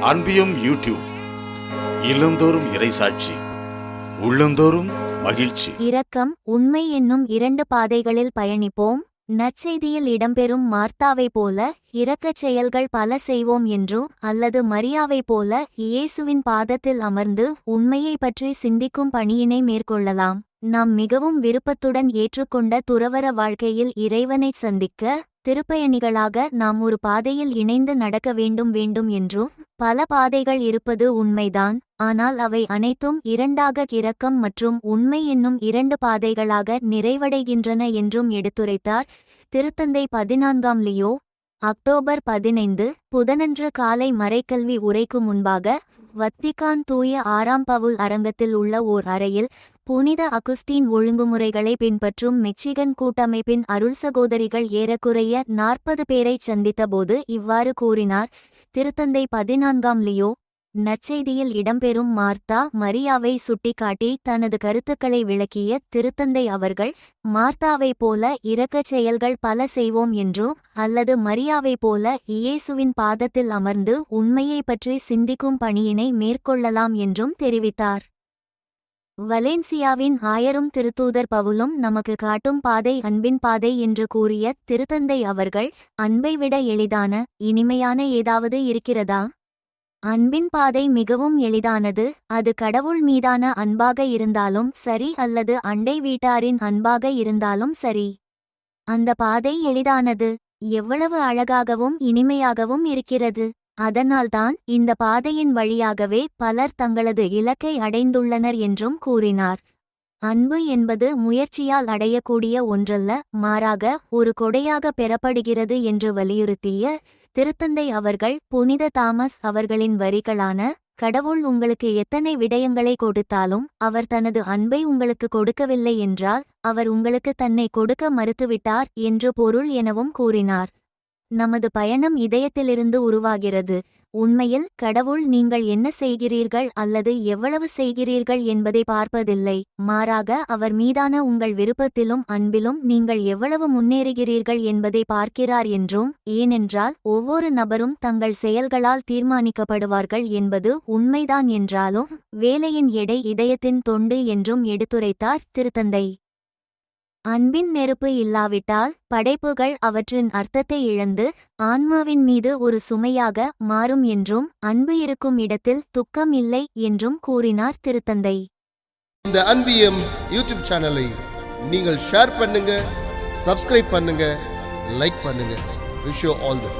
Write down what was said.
அன்பியும் YouTube இல்லந்தோறும் இறைசாட்சி உள்ளந்தோறும் மகிழ்ச்சி. இரக்கம் உண்மை என்னும் இரண்டு பாதைகளில் பயணிப்போம். நற்செய்தியில் இடம்பெறும் மார்த்தாவைப் போல இரக்கச் செயல்கள் பல செய்வோம் என்றும் அல்லது மரியாவைப் போல இயேசுவின் பாதத்தில் அமர்ந்து உண்மையை பற்றி சிந்திக்கும் பணியினை மேற்கொள்ளலாம். நாம் மிகவும் விருப்பத்துடன் ஏற்றுக்கொண்ட துறவர வாழ்க்கையில் இறைவனைச் சந்திக்க திருப்பயணிகளாக நாம் ஒரு பாதையில் இணைந்து நடக்க வேண்டும் வேண்டும் என்றும் பல பாதைகள் இருப்பது உண்மைதான் ஆனால் அவை அனைத்தும் இரண்டாக இரக்கம் மற்றும் உண்மை என்னும் இரண்டு பாதைகளாக நிறைவடைகின்றன என்றும் எடுத்துரைத்தார். திருத்தந்தை பதினான்காம் லியோ அக்டோபர் பதினைந்து புதனன்று காலை மறைக்கல்வி உரைக்கு முன்பாக வத்திகான் தூய ஆறாம் பவுல் அரங்கத்தில் உள்ள ஓர் அறையில் புனித அகுஸ்தீன் ஒழுங்குமுறைகளை பின்பற்றும் மெக்சிகன் கூட்டமைப்பின் அருள் சகோதரிகள் ஏறக்குறைய நாற்பது பேரைச் சந்தித்தபோது இவ்வாறு கூறினார். திருத்தந்தை பதினான்காம் லியோ நற்செய்தியில் இடம்பெறும் மார்த்தா மரியாவை சுட்டிக்காட்டி தனது கருத்துக்களை விளக்கிய திருத்தந்தை அவர்கள் மார்த்தாவைப் போல இரக்கச் செயல்கள் பல செய்வோம் என்றும் அல்லது மரியாவைப் போல இயேசுவின் பாதத்தில் அமர்ந்து உண்மையைப் பற்றி சிந்திக்கும் பணியினை மேற்கொள்ளலாம் என்றும் தெரிவித்தார். வலேன்சியாவின் ஆயரும் திருத்தூதர் பவுலும் நமக்கு காட்டும் பாதை அன்பின் பாதை என்று கூறிய திருத்தந்தை அவர்கள் அன்பை விட எளிதான இனிமையான ஏதாவது இருக்கிறதா? அன்பின் பாதை மிகவும் எளிதானது அது கடவுள் மீதான அன்பாக இருந்தாலும் சரி அல்லது அண்டை வீட்டாரின் அன்பாக இருந்தாலும் சரி. அந்த பாதை எளிதானது எவ்வளவு அழகாகவும் இனிமையாகவும் இருக்கிறது. அதனால்தான் இந்த பாதையின் வழியாகவே பலர் தங்களது இலக்கை அடைந்துள்ளனர் என்றும் கூறினார். அன்பு என்பது முயற்சியால் அடையக்கூடிய ஒன்றல்ல மாறாக ஒரு கொடையாக பெறப்படுகிறது என்று வலியுறுத்திய திருத்தந்தை அவர்கள் புனித தாமஸ் அவர்களின் வரிகளான கடவுள் உங்களுக்கு எத்தனை விடயங்களை கொடுத்தாலும் அவர் தனது அன்பை உங்களுக்கு கொடுக்கவில்லை என்றால் அவர் உங்களுக்கு தன்னை கொடுக்க மறுத்துவிட்டார் என்று பொருள் எனவும் கூறினார். நமது பயணம் இதயத்திலிருந்து உருவாகிறது. உண்மையில் கடவுள் நீங்கள் என்ன செய்கிறீர்கள் அல்லது எவ்வளவு செய்கிறீர்கள் என்பதை பார்ப்பதில்லை. மாறாக அவர் மீதான உங்கள் விருப்பத்திலும் அன்பிலும் நீங்கள் எவ்வளவு முன்னேறுகிறீர்கள் என்பதை பார்க்கிறார் என்றும் ஏனென்றால் ஒவ்வொரு நபரும் தங்கள் செயல்களால் தீர்மானிக்கப்படுவார்கள் என்பது உண்மைதான் என்றாலும் வேலையின் எடை இதயத்தின் தொண்டு என்றும் எடுத்துரைத்தார் திருத்தந்தை. அன்பின் நெருப்பு இல்லாவிட்டால் படைப்புகள் அவற்றின் அர்த்தத்தை இழந்து ஆன்மாவின் மீது ஒரு சுமையாக மாறும் என்றும் அன்பு இருக்கும் இடத்தில் துக்கம் இல்லை என்றும் கூறினார் திருத்தந்தை. இந்த அன்பியம் யூடியூப் சேனலை நீங்கள் ஷேர் பண்ணுங்க சப்ஸ்கிரைப் பண்ணுங்க லைக் பண்ணுங்க. Wish all the